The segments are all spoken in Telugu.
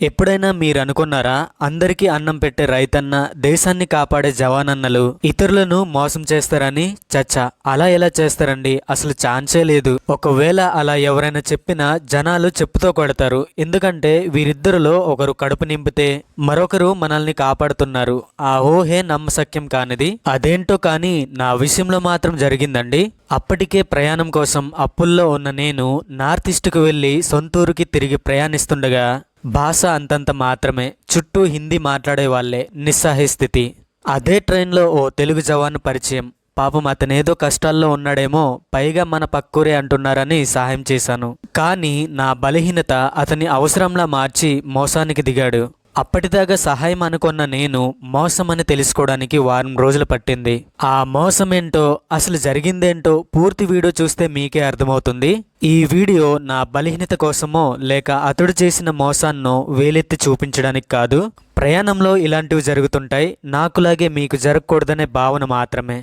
ఎప్పుడైనా మీరు అనుకున్నారా అందరికీ అన్నం పెట్టే రైతన్న దేశాన్ని కాపాడే జవానన్నలు ఇతరులను మోసం చేస్తారని? చచ్చా అలా ఎలా చేస్తారండి? అసలు ఛాన్సే లేదు. ఒకవేళ అలా ఎవరైనా చెప్పినా జనాలు చెప్పుతో కొడతారు. ఎందుకంటే వీరిద్దరిలో ఒకరు కడుపు నింపితే మరొకరు మనల్ని కాపాడుతున్నారు. ఆ ఊహే నమ్మశక్యం కానిది. అదేంటో కానీ నా విషయంలో మాత్రం జరిగిందండి. అప్పటికే ప్రయాణం కోసం అప్పుల్లో ఉన్న నేను నార్త్ ఈస్ట్కు వెళ్ళి సొంతూరుకి తిరిగి ప్రయాణిస్తుండగా భాష అంతంత మాత్రమే చుట్టూ హిందీ మాట్లాడే వాళ్ళే నిస్సహాయ స్థితి. అదే ట్రైన్లో ఓ తెలుగు జవాన్ పరిచయం. పాపం అతనేదో కష్టాల్లో ఉన్నాడేమో పైగా మన పక్కూరే అంటున్నారని సహాయం చేశాను. కానీ నా బలహీనత అతని అవసరంలా మార్చి మోసానికి దిగాడు. అప్పటిదాకా సహాయం అనుకున్న నేను మోసం అని తెలుసుకోవడానికి వారం రోజులు పట్టింది. ఆ మోసం ఏంటో అసలు జరిగిందేంటో పూర్తి వీడియో చూస్తే మీకే అర్థమవుతుంది. ఈ వీడియో నా బలహీనత కోసమో లేక అతడు చేసిన మోసాన్నో వేలెత్తి చూపించడానికి కాదు. ప్రయాణంలో ఇలాంటివి జరుగుతుంటాయి. నాకులాగే మీకు జరగకూడదనే భావన మాత్రమే.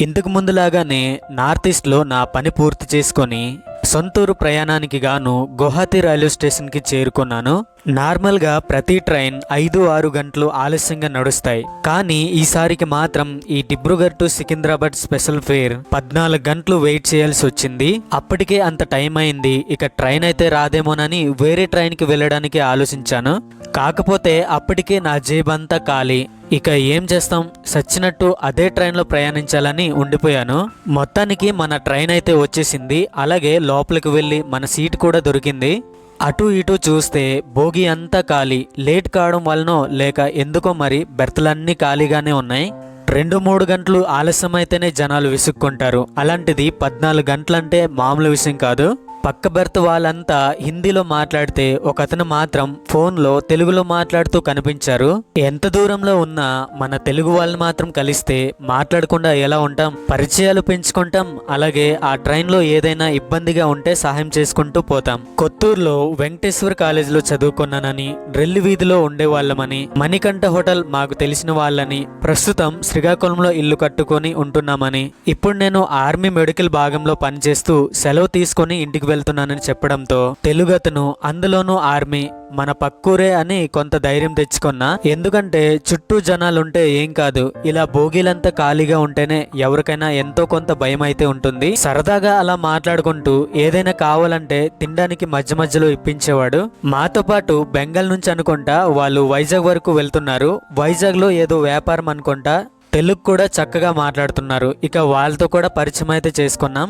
ఇంతకు ముందులాగానే నార్త్ ఈస్ట్లో నా పని పూర్తి చేసుకొని సొంతూరు ప్రయాణానికి గాను గువాహతి రైల్వే స్టేషన్కి చేరుకున్నాను. నార్మల్గా ప్రతి ట్రైన్ ఐదు ఆరు గంటలు ఆలస్యంగా నడుస్తాయి. కానీ ఈసారికి మాత్రం ఈ Dibrugarh to Secunderabad special fare పద్నాలుగు గంటలు వెయిట్ చేయాల్సి వచ్చింది. అప్పటికే అంత టైం అయింది. ఇక ట్రైన్ అయితే రాదేమోనని వేరే ట్రైన్కి వెళ్ళడానికి ఆలోచించాను. కాకపోతే అప్పటికే నా జేబంతా ఖాళీ. ఇక ఏం చేస్తాం? సచ్చినట్టు అదే ట్రైన్లో ప్రయాణించాలని ఉండిపోయాను. మొత్తానికి మన ట్రైన్ అయితే వచ్చేసింది. అలాగే లోపలికి వెళ్ళి మన సీట్ కూడా దొరికింది. అటు ఇటు చూస్తే భోగి అంతా ఖాళీ లేట్ కావడం వలనో లేక ఎందుకో మరి బెర్తలన్నీ ఖాళీగానే ఉన్నాయి. రెండు మూడు గంటలు ఆలస్యమైతేనే జనాలు విసుక్కుంటారు. అలాంటిది పద్నాలుగు గంటలంటే మామూలు విషయం కాదు. పక్క బెర్త్ వాళ్ళంతా హిందీలో మాట్లాడితే ఒకతను మాత్రం ఫోన్లో తెలుగులో మాట్లాడుతూ కనిపించారు. ఎంత దూరంలో ఉన్నా మన తెలుగు వాళ్ళని మాత్రం కలిస్తే మాట్లాడకుండా ఎలా ఉంటాం? పరిచయాలు పెంచుకుంటాం. అలాగే ఆ ట్రైన్లో ఏదైనా ఇబ్బందిగా ఉంటే సహాయం చేసుకుంటూ పోతాం. కొత్తూరులో వెంకటేశ్వర కాలేజీలో చదువుకున్నానని డ్రిల్ వీధిలో ఉండేవాళ్ళమని మణికంఠ హోటల్ మాకు తెలిసిన వాళ్ళని ప్రస్తుతం శ్రీకాకుళంలో ఇల్లు కట్టుకొని ఉంటున్నామని ఇప్పుడు నేను ఆర్మీ మెడికల్ భాగంలో పనిచేస్తూ సెలవు తీసుకొని ఇంటికి వెళ్తున్నానని చెప్పడంతో తెలుగు అతను అందులోనూ ఆర్మీ మన పక్కూరే అని కొంత ధైర్యం తెచ్చుకున్నా ఎందుకంటే చుట్టూ జనాలుంటే ఏం కాదు ఇలా భోగిలంతా ఖాళీగా ఉంటేనే ఎవరికైనా ఎంతో కొంత భయం అయితే ఉంటుంది. సరదాగా అలా మాట్లాడుకుంటూ ఏదైనా కావాలంటే తినడానికి మధ్య మధ్యలో ఇప్పించేవాడు. మాతో పాటు బెంగాల్ నుంచి అనుకుంటా వాళ్ళు వైజాగ్ వరకు వెళ్తున్నారు. వైజాగ్లో ఏదో వ్యాపారం అనుకుంటా తెలుగు కూడా చక్కగా మాట్లాడుతున్నారు. ఇక వాళ్ళతో కూడా పరిచయం అయితే చేసుకున్నాం.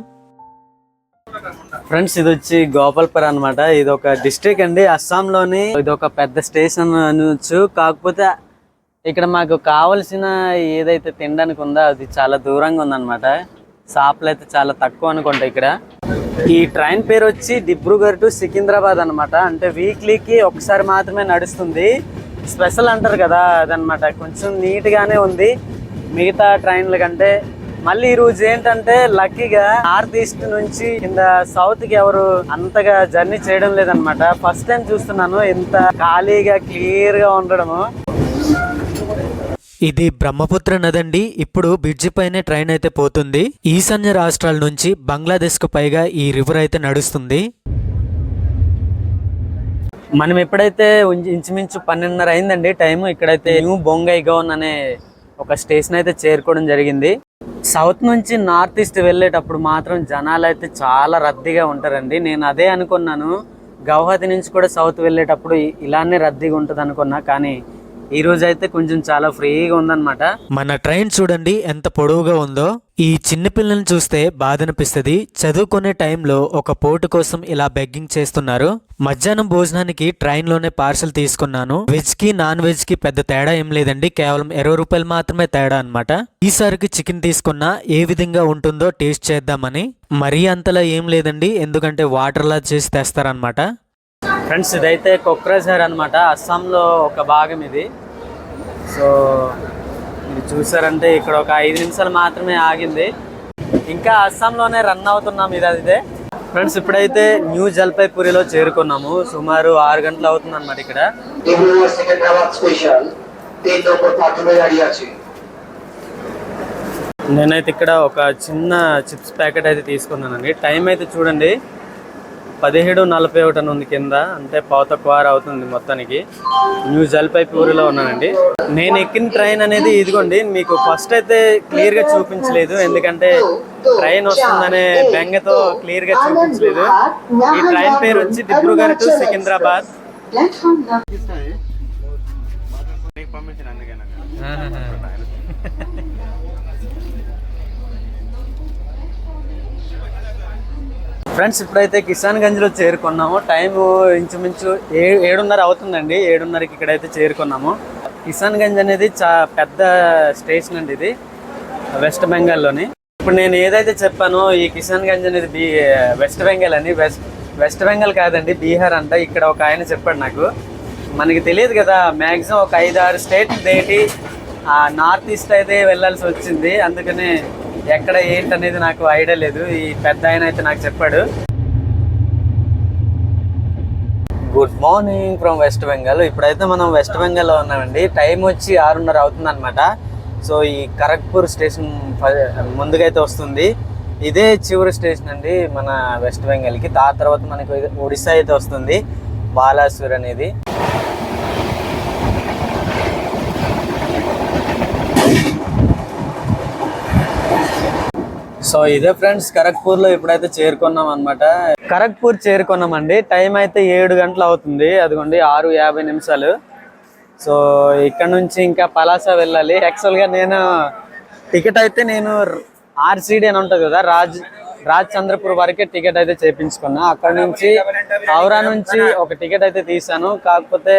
ఫ్రెండ్స్ ఇది వచ్చి గోపాల్పూర్ అన్నమాట. ఇది ఒక డిస్ట్రిక్ట్ అండి. అస్సాంలోని ఇది ఒక పెద్ద స్టేషన్ అనొచ్చు. కాకపోతే ఇక్కడ మాకు కావలసిన ఏదైతే తినడానికి ఉందో అది చాలా దూరంగా ఉందన్నమాట. షాపులు అయితే చాలా తక్కువ అనుకుంటా ఇక్కడ. ఈ ట్రైన్ పేరు వచ్చి డిబ్రూగఢ్ టు సికింద్రాబాద్ అన్నమాట. అంటే వీక్లీకి ఒకసారి మాత్రమే నడుస్తుంది. స్పెషల్ అంటారు కదా అదనమాట కొంచెం నీట్గానే ఉంది. మిగతా ట్రైన్ల కంటే మళ్ళీ ఈ రోజు ఏంటంటే లక్కీగా నార్త్ ఈస్ట్ నుంచి కింద సౌత్కి ఎవరు అంతగా జర్నీ చేయడం లేదనమాట ఫస్ట్ టైం చూస్తున్నాను. ఇంత ఖాళీగా క్లియర్గా ఉండడము. ఇది బ్రహ్మపుత్ర నదండి. ఇప్పుడు బ్రిడ్జి పైనే ట్రైన్ అయితే పోతుంది. ఈశాన్య రాష్ట్రాల నుంచి బంగ్లాదేశ్కు పైగా ఈ రివర్ అయితే నడుస్తుంది. మనం ఎప్పుడైతే ఇంచుమించు పన్నెండున్నర అయిందండి టైం ఇక్కడైతే న్యూ బొంగై గౌన్ అనే ఒక స్టేషన్ అయితే చేరుకోవడం జరిగింది. సౌత్ నుంచి నార్త్ ఈస్ట్ వెళ్ళేటప్పుడు మాత్రం జనాలు అయితే చాలా రద్దీగా ఉంటారండి. నేను అదే అనుకున్నాను. గౌహతి నుంచి కూడా సౌత్ వెళ్ళేటప్పుడు ఇలానే రద్దీగా ఉంటుంది అనుకున్నా కానీ ఈ రోజు అయితే కొంచెం చాలా ఫ్రీగా ఉందన్నమాట. మన ట్రైన్ చూడండి ఎంత పొడవుగా ఉందో. ఈ చిన్న పిల్లల్ని చూస్తే బాధ అనిపిస్తుంది చదువుకునే టైంలో ఒక పోటు కోసం ఇలా బెగ్గింగ్ చేస్తున్నారు. మధ్యాహ్నం భోజనానికి ట్రైన్లోనే పార్సల్ తీసుకున్నాను. వెజ్కి నాన్ వెజ్కి పెద్ద తేడా ఏం లేదండి. కేవలం ఇరవై రూపాయలు మాత్రమే తేడా అనమాట ఈసారికి చికెన్ తీసుకున్నా ఏ విధంగా ఉంటుందో టేస్ట్ చేద్దామని. మరీ అంతలా ఏం లేదండి. ఎందుకంటే వాటర్లా చేసి తెస్తారనమాట ఫ్రెండ్స్ ఇదైతే కొక్రఝర్ అనమాట అస్సాంలో ఒక భాగం ఇది. సో మీరు చూసారంటే ఇక్కడ ఒక ఐదు నిమిషాలు మాత్రమే ఆగింది. ఇంకా అస్సాంలోనే రన్ అవుతున్నాం ఇది అది ఫ్రెండ్స్ ఇప్పుడైతే న్యూ జల్పైపురిలో చేరుకున్నాము. సుమారు ఆరు గంటలు అవుతుంది అనమాట ఇక్కడ. నేనైతే ఇక్కడ ఒక చిన్న చిప్స్ ప్యాకెట్ అయితే తీసుకున్నానండి. టైం అయితే చూడండి. పదిహేడు నలభై ఒకటి ఉంది కింద. అంటే పాత క్వార్ అవుతుంది మొత్తానికి. న్యూ జల్పైపూరిలో ఉన్నానండి. నేను ఎక్కిన ట్రైన్ అనేది ఇదిగోండి మీకు ఫస్ట్ అయితే క్లియర్గా చూపించలేదు. ఎందుకంటే ట్రైన్ వస్తుందనే బెంగతో క్లియర్గా చూపించలేదు. ఈ ట్రైన్ పేరు వచ్చి దిబ్రూగఢ్ టు సికింద్రాబాద్. పంపించిన అందుకేనా ఫ్రెండ్స్ ఇప్పుడైతే కిసాన్ గంజ్లో చేరుకున్నాము. టైం ఇంచుమించు ఏ ఏడున్నర అవుతుందండి. ఏడున్నరకి ఇక్కడైతే చేరుకున్నాము. కిసాన్ గంజ్ అనేది చా పెద్ద స్టేషన్ అండి ఇది వెస్ట్ బెంగాల్లోని. ఇప్పుడు నేను ఏదైతే చెప్పానో ఈ కిసాన్ గంజ్ అనేది బీ వెస్ట్ బెంగాల్ అని వెస్ట్ వెస్ట్ బెంగాల్ కాదండి బీహార్ అంట. ఇక్కడ ఒక ఆయన చెప్పాడు నాకు. మనకి తెలియదు కదా మ్యాక్సిమం ఒక ఐదు ఆరు స్టేట్ దేటి నార్త్ ఈస్ట్ అయితే వెళ్ళాల్సి వచ్చింది. అందుకనే ఎక్కడ ఏంటనేది నాకు ఐడియా లేదు. ఈ పెద్ద ఆయన అయితే నాకు చెప్పాడు. Good morning from West Bengal ఇప్పుడైతే మనం వెస్ట్ బెంగాల్లో ఉన్నామండి. టైం వచ్చి ఆరున్నర అవుతుంది అనమాట సో ఈ ఖరగ్పూర్ స్టేషన్ ఫ- ముందుకైతే వస్తుంది. ఇదే చివరి స్టేషన్ అండి మన వెస్ట్ బెంగాల్కి దాని తర్వాత మనకు ఒడిశా ఒడిస్సా అయితే వస్తుంది. బాలాసూర్ అనేది. సో ఇదే ఫ్రెండ్స్ ఖరగ్పూర్లో ఇప్పుడైతే చేరుకున్నాం అనమాట ఖరగ్పూర్ చేరుకున్నామండి. టైం అయితే ఏడు గంటలు అవుతుంది. అదిగోండి ఆరు యాభై నిమిషాలు. సో ఇక్కడ నుంచి ఇంకా పలాస వెళ్ళాలి. యాక్చువల్గా నేను టికెట్ అయితే నేను ఆర్సీడీ అని ఉంటుంది కదా రాజ్ రాజ్ చంద్రపూర్ వరకే టికెట్ అయితే చేపించుకున్నా. అక్కడ నుంచి హౌరా నుంచి ఒక టికెట్ అయితే తీసాను కాకపోతే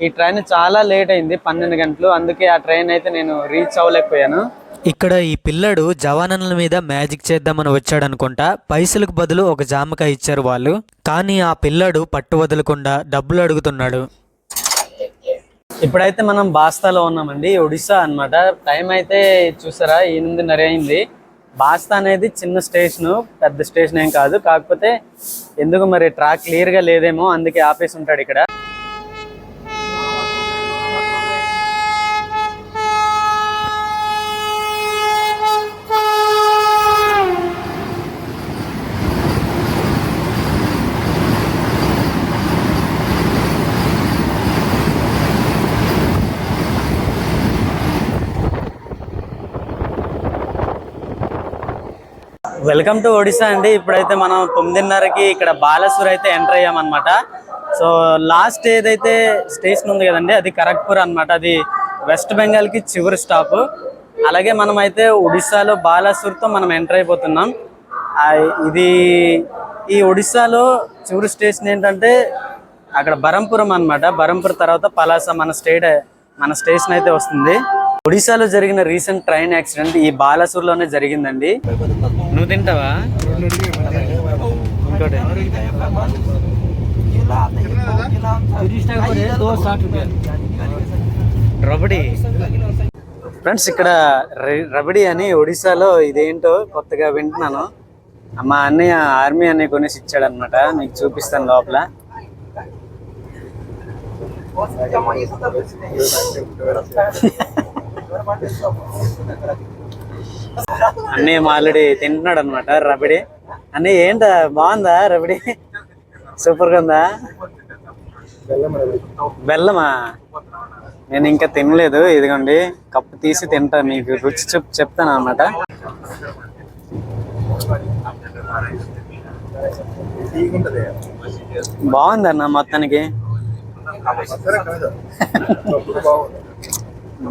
ఈ ట్రైన్ చాలా లేట్ అయింది పన్నెండు గంటలు. అందుకే ఆ ట్రైన్ అయితే నేను రీచ్ అవ్వలేకపోయాను. ఇక్కడ ఈ పిల్లడు జవానల మీద మ్యాజిక్ చేద్దామని వచ్చాడు అనుకుంటా పైసలకు బదులు ఒక జామకాయ ఇచ్చారు వాళ్ళు. కానీ ఆ పిల్లడు పట్టు వదలకుండా డబ్బులు అడుగుతున్నాడు. ఇప్పుడైతే మనం బాస్తాలో ఉన్నామండి ఒడిస్సా అన్నమాట. టైం అయితే చూసారా ఎనిమిదిన్నర అయింది. బాస్తా అనేది చిన్న స్టేషన్ పెద్ద స్టేషన్ ఏం కాదు. కాకపోతే ఎందుకు మరి ట్రాక్ క్లియర్గా లేదేమో అందుకే ఆపేసి ఉంటాడు ఇక్కడ. వెల్కమ్ టు ఒడిశా అండి. ఇప్పుడైతే మనం తొమ్మిదిన్నరకి ఇక్కడ బాలసూర్ అయితే ఎంటర్ అయ్యామన్నమాట. సో లాస్ట్ ఏదైతే స్టేషన్ ఉంది కదండి అది కరగ్పూర్ అన్నమాట. అది వెస్ట్ బెంగాల్కి చివరి స్టాప్ అలాగే మనం అయితే ఒడిశాలో బాలాసూర్తో మనం ఎంటర్ అయిపోతున్నాం. ఇది ఈ ఒడిశాలో చివరి స్టేషన్ ఏంటంటే అక్కడ బరంపురం అన్నమాట. బరంపురం తర్వాత పలాస మన స్టేట్ మన స్టేషన్ అయితే వస్తుంది. ఒడిశాలో జరిగిన రీసెంట్ ట్రైన్ యాక్సిడెంట్ ఈ బాలాసూర్లోనే జరిగిందండి. నువ్వు తింటావా? రబడి. ఫ్రెండ్స్ ఇక్కడ రబడి అని ఒడిశాలో ఇదేంటో కొత్తగా వింటున్నాను. మా అన్నయ్య ఆర్మీ అన్నయ్య కొనేసి ఇచ్చాడు అనమాట మీకు చూపిస్తాను లోపల. అన్నయ్య మా ఆల్రెడీ తింటున్నాడు అనమాట రబడి. అన్నయ్య ఏంట బాగుందా రబడి? సూపర్గా ఉందా? బెల్లమా? నేను ఇంకా తినలేదు ఇదిగోండి కప్పు తీసి తింటా మీకు రుచి చెప్ చెప్తాను అనమాట బాగుంది అన్న మొత్తానికి?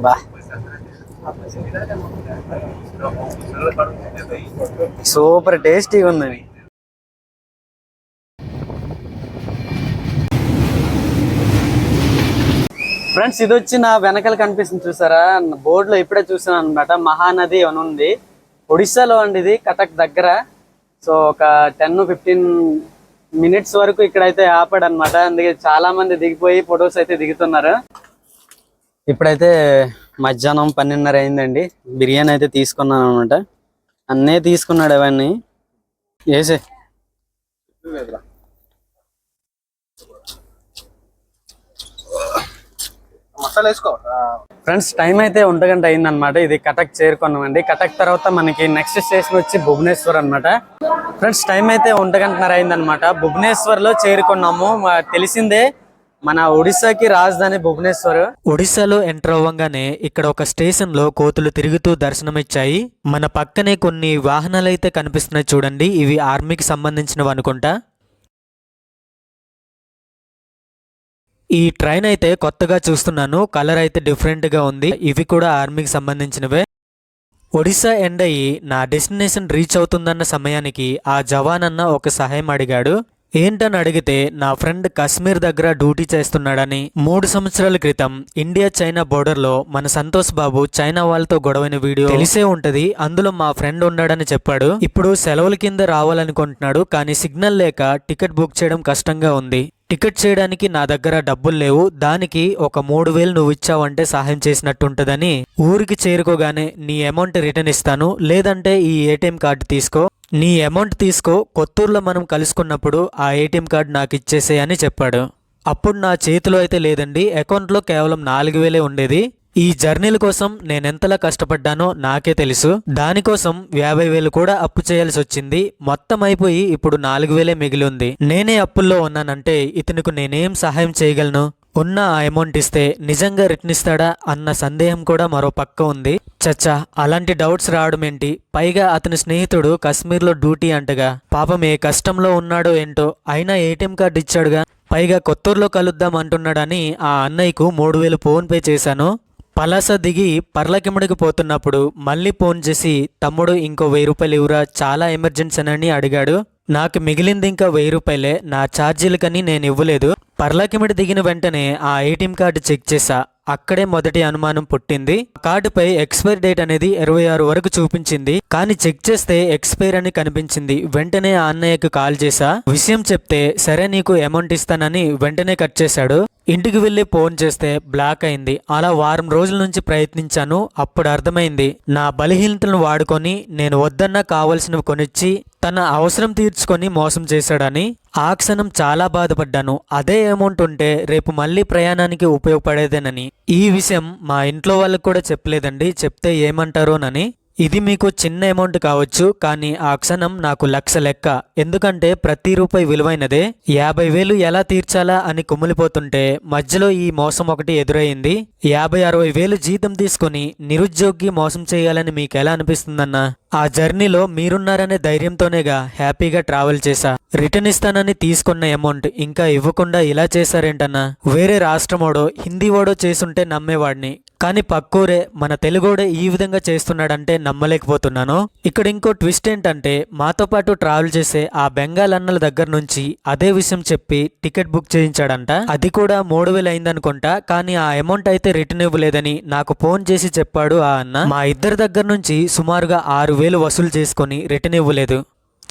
బా సూపర్ టేస్టీగా ఉందని ఫ్రెండ్స్ ఇది వచ్చి నా వెనకాల కనిపిస్తుంది చూసారా? బోర్డు లో ఇప్పుడే చూసాను అనమాట మహానది అని ఉంది. ఒడిస్సాలో అండి ఇది కటక్ దగ్గర. సో ఒక టెన్ ఫిఫ్టీన్ మినిట్స్ వరకు ఇక్కడైతే ఆపాడు అనమాట అందుకే చాలా మంది దిగిపోయి ఫొటోస్ అయితే దిగుతున్నారు. ఇప్పుడైతే మధ్యాహ్నం పన్నెండున్నర అయిందండి. బిర్యానీ అయితే తీసుకున్నాను అనమాట అన్నే తీసుకున్నాడు అవన్నీ వేసే ఫ్రెండ్స్ టైం అయితే ఒంటి గంట అయిందనమాట ఇది కటక్ చేరుకున్నామండి. కటక్ తర్వాత మనకి నెక్స్ట్ స్టేషన్ వచ్చి భువనేశ్వర్ అన్నమాట. ఫ్రెండ్స్ టైం అయితే ఒంటి గంటన్నర అయిందనమాట భువనేశ్వర్లో చేరుకున్నాము తెలిసిందే మన ఒడిశాకి రాజధాని భువనేశ్వర్. ఒడిశాలో ఎంటర్ అవ్వగానే ఇక్కడ ఒక స్టేషన్లో కోతులు తిరుగుతూ దర్శనమిచ్చాయి. మన పక్కనే కొన్ని వాహనాలు అయితే కనిపిస్తున్నాయి చూడండి. ఇవి ఆర్మీకి సంబంధించినవి అనుకుంటా. ఈ ట్రైన్ అయితే కొత్తగా చూస్తున్నాను. కలర్ అయితే డిఫరెంట్గా ఉంది. ఇవి కూడా ఆర్మీకి సంబంధించినవే. ఒడిశా ఎండ్ అయ్యి నా డెస్టినేషన్ రీచ్ అవుతుందన్న సమయానికి ఆ జవాన్ అన్న ఒక సహాయం అడిగాడు. ఏంటని అడిగితే నా ఫ్రెండ్ కశ్మీర్ దగ్గర డ్యూటీ చేస్తున్నాడని మూడు సంవత్సరాల క్రితం ఇండియా చైనా బోర్డర్లో మన సంతోష్ బాబు చైనా వాళ్ళతో గొడవైన వీడియో తెలిసే ఉంటది. అందులో మా ఫ్రెండ్ ఉన్నాడని చెప్పాడు. ఇప్పుడు సెలవుల కింద రావాలనుకుంటున్నాడు కానీ సిగ్నల్ లేక టికెట్ బుక్ చేయడం కష్టంగా ఉంది. టికెట్ చేయడానికి నా దగ్గర డబ్బులు లేవు. దానికి ఒక మూడు వేలు నువ్వు ఇచ్చావంటే సహాయం చేసినట్టుంటదని ఊరికి చేరుకోగానే నీ అమౌంట్ రిటర్న్ ఇస్తాను. లేదంటే ఈ ఏటీఎం కార్డు తీసుకో. నీ అమౌంట్ తీసుకో కొత్తూరులో మనం కలుసుకున్నప్పుడు ఆ ఏటీఎం కార్డు నాకు ఇచ్చేసే అని చెప్పాడు. అప్పుడు నా చేతిలో అయితే లేదండి అకౌంట్లో కేవలం నాలుగు వేలే ఉండేది. ఈ జర్నీల కోసం నేనెంతలా కష్టపడ్డానో నాకే తెలుసు. దానికోసం యాభై వేలు కూడా అప్పు చేయాల్సి వచ్చింది. మొత్తం అయిపోయి ఇప్పుడు నాలుగు వేలే మిగిలి ఉంది. నేనే అప్పుల్లో ఉన్నానంటే ఇతనికి నేనేం సహాయం చేయగలను? ఉన్న ఆ అమౌంట్ ఇస్తే నిజంగా రిటర్న్ ఇస్తాడా అన్న సందేహం కూడా మరో పక్క ఉంది. చచ్చా అలాంటి డౌట్స్ రావడం ఏంటి? పైగా అతని స్నేహితుడు కశ్మీర్లో డ్యూటీ అంటగా. పాపం ఏ కష్టంలో ఉన్నాడో ఏంటో అయినా ఏటీఎం కార్డు ఇచ్చాడుగా. పైగా కొత్తూరులో కలుద్దాం అంటున్నాడని ఆ అన్నయ్యకు మూడు వేలు ఫోన్ పే చేశాను. పలాస దిగి పర్లకిముడికి పోతున్నప్పుడు మళ్ళీ ఫోన్ చేసి తమ్ముడు ఇంకో వెయ్యి రూపాయలు ఇవ్వరా చాలా ఎమర్జెన్సీ అని అడిగాడు. నాకు మిగిలింది ఇంకా వెయ్యి రూపాయలే నా ఛార్జీలకని నేను ఇవ్వలేదు. పర్లాకిమిడి దిగిన వెంటనే ఆ ఏటీఎం కార్డు చెక్ చేశా. అక్కడే మొదటి అనుమానం పుట్టింది. కార్డుపై ఎక్స్పైర్ డేట్ అనేది ఇరవై ఆరు వరకు చూపించింది. కానీ చెక్ చేస్తే ఎక్స్పైర్ అని కనిపించింది. వెంటనే ఆ అన్నయ్యకు కాల్ చేశా. విషయం చెప్తే సరే నీకు అమౌంట్ ఇస్తానని వెంటనే కట్ చేశాడు. ఇంటికి వెళ్ళి ఫోన్ చేస్తే బ్లాక్ అయింది. అలా వారం రోజుల నుంచి ప్రయత్నించాను. అప్పుడు అర్థమైంది నా బలహీనతలను వాడుకొని నేను వద్దన్నా కావలసినవి కొనిచ్చి తన అవసరం తీర్చుకొని మోసం చేశాడని ఆ క్షణం చాలా బాధపడ్డాను. అదే అమౌంట్ ఉంటే రేపు మళ్ళీ ప్రయాణానికి ఉపయోగపడేదేనని. ఈ విషయం మా ఇంట్లో వాళ్ళకు కూడా చెప్పలేదండి. చెప్తే ఏమంటారోనని. ఇది మీకు చిన్న అమౌంట్ కావచ్చు కానీ ఆ క్షణం నాకు లక్ష లెక్క. ఎందుకంటే ప్రతి రూపాయి విలువైనదే. యాభై వేలు ఎలా తీర్చాలా అని కుమిలిపోతుంటే మధ్యలో ఈ మోసం ఒకటి ఎదురయ్యింది యాభై అరవై వేలు జీతం తీసుకుని నిరుద్యోగి మోసం చేయాలని మీకు ఎలా అనిపిస్తుందన్నా? ఆ జర్నీలో మీరున్నారనే ధైర్యంతోనేగా హ్యాపీగా ట్రావెల్ చేశా. రిటర్న్ ఇస్తానని తీసుకున్న అమౌంట్ ఇంకా ఇవ్వకుండా ఇలా చేశారేంటన్నా? వేరే రాష్ట్రమోడో హిందీ వాడో చేసుంటే నమ్మేవాడిని. కానీ పక్కూరే మన తెలుగోడే ఈ విధంగా చేస్తున్నాడంటే నమ్మలేకపోతున్నాను? ఇక్కడ ఇంకో ట్విస్ట్ ఏంటంటే మాతో పాటు ట్రావెల్ చేసే ఆ బెంగాల్ అన్నల దగ్గర నుంచి అదే విషయం చెప్పి టికెట్ బుక్ చేయించాడంట. అది కూడా మూడు వేలు అయిందనుకుంటా కానీ ఆ అమౌంట్ అయితే రిటర్న్ ఇవ్వలేదని నాకు ఫోన్ చేసి చెప్పాడు ఆ అన్న. మా ఇద్దరి దగ్గర నుంచి సుమారుగా ఆరు వేలు వసూలు చేసుకొని రిటర్న్ ఇవ్వలేదు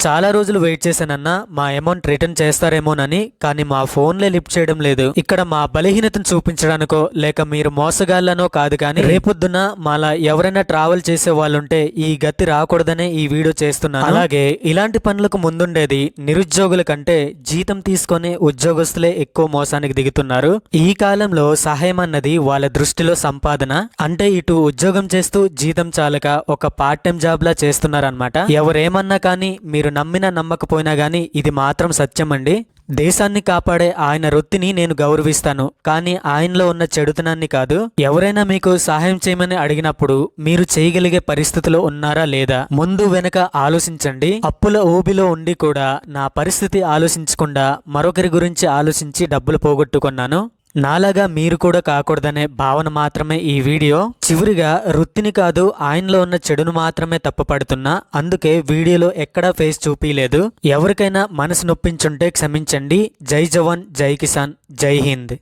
చాలా రోజులు వెయిట్ చేశానన్నా మా అమౌంట్ రిటర్న్ చేస్తారేమోనని కానీ మా ఫోన్లే లిఫ్ట్ చేయడం లేదు. ఇక్కడ మా బలహీనతను చూపించడానికో లేక మీరు మోసగాళ్ళనో కాదు కానీ రేపొద్దున మాలా ఎవరైనా ట్రావెల్ చేసే వాళ్ళుంటే ఈ గతి రాకూడదనే ఈ వీడియో చేస్తున్నాను. అలాగే ఇలాంటి పనులకు ముందుండేది నిరుద్యోగుల కంటే జీతం తీసుకొని ఉద్యోగస్తులే ఎక్కువ మోసానికి దిగుతున్నారు. ఈ కాలంలో సహాయం అన్నది వాళ్ళ దృష్టిలో సంపాదన. అంటే ఇటు ఉద్యోగం చేస్తూ జీతం చాలక ఒక పార్ట్ టైం జాబ్ లా చేస్తున్నారనమాట ఎవరేమన్నా కానీ మీరు నమ్మినా నమ్మకపోయినా కానీ ఇది మాత్రం సత్యం అండి దేశాన్ని కాపాడే ఆయన వృత్తిని నేను గౌరవిస్తాను. కానీ ఆయనలో ఉన్న చెడుతనాన్ని కాదు. ఎవరైనా మీకు సహాయం చేయమని అడిగినప్పుడు మీరు చేయగలిగే పరిస్థితిలో ఉన్నారా లేదా? ముందు వెనక ఆలోచించండి. అప్పుల ఊబిలో ఉండి కూడా నా పరిస్థితి ఆలోచించకుండా మరొకరి గురించి ఆలోచించి డబ్బులు పోగొట్టుకున్నాను. నాలాగా మీరు కూడా కాకూడదనే భావన మాత్రమే ఈ వీడియో. చివరిగా వృత్తిని కాదు ఆయనలో ఉన్న చెడును మాత్రమే తప్పుపడుతున్నా అందుకే వీడియోలో ఎక్కడా ఫేస్ చూపించలేదు ఎవరికైనా మనసు నొప్పించుంటే క్షమించండి. జై జవాన్ జై కిసాన్ జై హింద్.